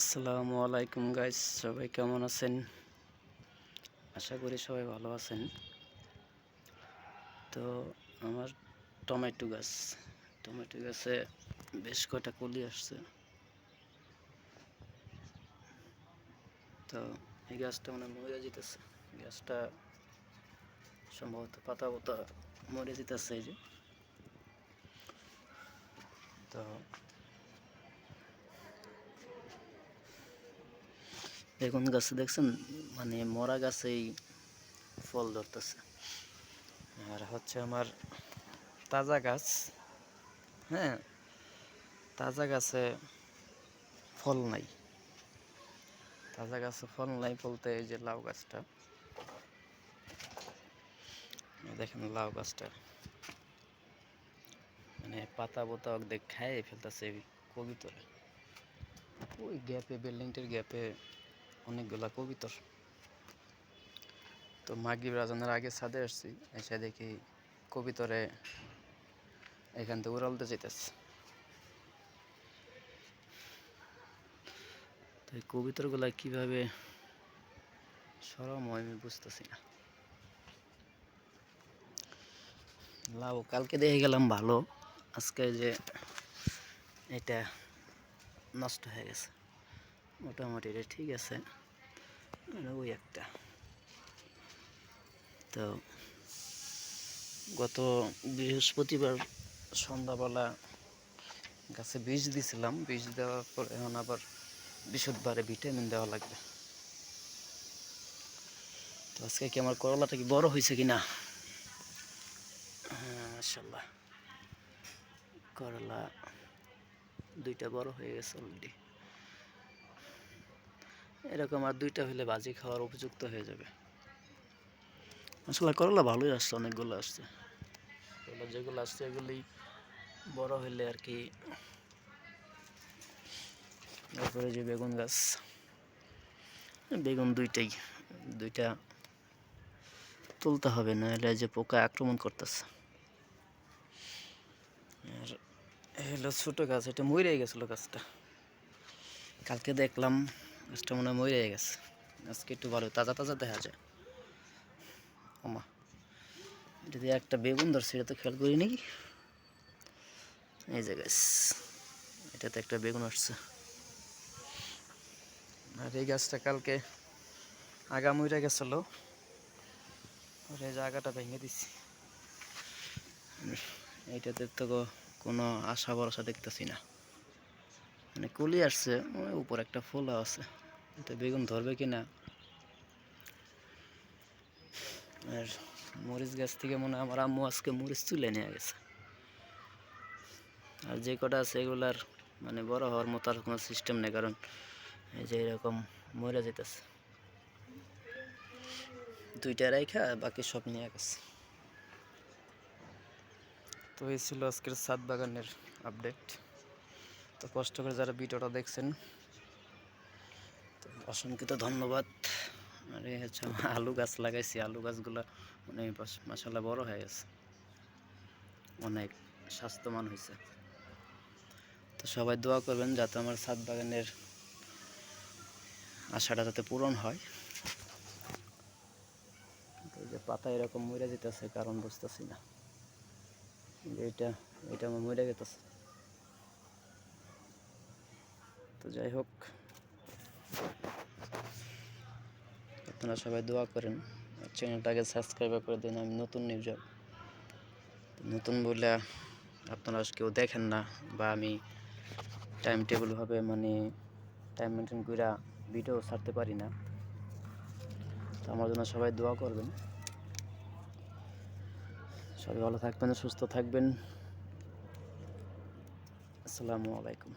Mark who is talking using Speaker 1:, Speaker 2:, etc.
Speaker 1: আসসালামু আলাইকুম গাইস, সবাই কেমন আছেন? আশা করি সবাই ভালো আছেন। তো আমার টমেটো গাছ, টমেটো গাছে বেশ কটা কলি আসছে। তো এই গাছটা মানে মরে যেতেছে। গাছটা সম্ভবত পাতা পাতা মরে যেতেছে এই যে। তো বেগুন গাছে দেখছেন? মানে মরা গাছেই ফল ধরতেছে। আর হচ্ছে আমার তাজা গাছ হ্যাঁ তাজা গাছে ফল নাই। তাজা গাছে ফল নাই বলতে এই যে লাউ গাছটা। দেখেন লাউ গাছটা। মানে পাতা বোতা দেখ খায় ফেলতেছে কবিতরে। ওই গ্যাপে, বিল্ডিংটির গ্যাপে অনেকগুলা কবিতর। তো মাগিব রাজানের আগে ছাদে আসছি, এসে দেখি কবিতরে এখান থেকে উড়ালতে যেতেছে তো এই কবিতরগুলা কীভাবে সরম আমি বুঝতেছি না। লাউ, কালকে দেখে গেলাম ভালো, আজকে যে এটা নষ্ট হয়ে গেছে। মোটামুটি, এটা ঠিক আছে। ওই একটা। তো, গত বৃহস্পতিবার সন্ধ্যাবেলা গাছে বীজ দিছিলাম। বীজ দেওয়ার পর এখন আবার বিশুদ্ধবারে ভিটামিন দেওয়া লাগবে। তো আজকে কি আমার করলাটা কি বড় হয়েছে কি না হ্যাঁ মাসাল্লাহ করলা দুইটা বড় হয়ে গেছে অলরেডি এরকম আর দুইটা হলে বাজি খাওয়ার উপযুক্ত হয়ে যাবে। আসলে করলা ভালোই আসছে অনেকগুলো আসছে। যেগুলো আসছে এগুলি বড় হলে আর কি। তারপরে যে বেগুন গাছ। বেগুন দুইটাই দুইটা তুলতে হবে না এলে যে পোকা আক্রমণ করতেছে। আর হলো ছোটো গাছ এটা মরে গেছিল গাছটা। কালকে দেখলাম গাছটা মনে হয় মরে গেছে। আজকে একটু ভালো, তাজা তাজা দেখা যায়। ওমা এটা দিয়ে একটা বেগুন ধরছে, এটা তো খেয়াল করি নাকি? এই যে গাছ এটাতে একটা বেগুন আসছে। আর এই গাছটা কালকে আগা মরে গেছিল। আর এই জায়গাটা ভেঙে দিছি। এইটাতে তো কোনো আশা ভরসা দেখতেছি না। মানে কলি আসছে উপর একটা ফোলা আছে। তো বেগুন ধরবে কি না আর মরিচ গাছ থেকে মনে হয় আমার আম্মু আজকে মরিচ তুলে নিয়ে গেছে। আর যে কটা আছে এগুলার মানে বড় হওয়ার মতো আর কোনো সিস্টেম নেই, কারণ এই যে এরকম মরে যেতেছে। দুইটা রাইখা, বাকি সব নিয়ে গেছে। তো এই ছিল আজকের সাত বাগানের আপডেট তো কষ্ট করে যারা ভিডিওটা দেখছেন, তো অসংখ্যিত ধন্যবাদ। আর হচ্ছে আলু গাছ লাগাইছি, আলু গাছগুলো মানে মাসাল্লাহ বড় হয়ে গেছে। অনেক স্বাস্থ্যবান হয়েছে তো সবাই দোয়া করবেন যাতে আমার সাত বাগানের আশাটা যাতে পূরণ হয়। যে পাতা এরকম মরে যেতেছে, কারণ বুঝতেছি না। এটা এটা আমার মরে গেতেছে। তো যাই হোক। আপনারা সবাই দোয়া করেন চ্যানেলটাকে সাবস্ক্রাইব করে দিন, আমি নতুন নিউজার নতুন বলে আপনারা কেউ দেখেন না, বা আমি টাইম টেবিলভাবে মানে টাইম মেনটেন করে ভিডিও ছাড়তে পারি না। তো আমার জন্য সবাই দোয়া করবেন। সবাই ভালো থাকবেন, সুস্থ থাকবেন। আসসালামু আলাইকুম।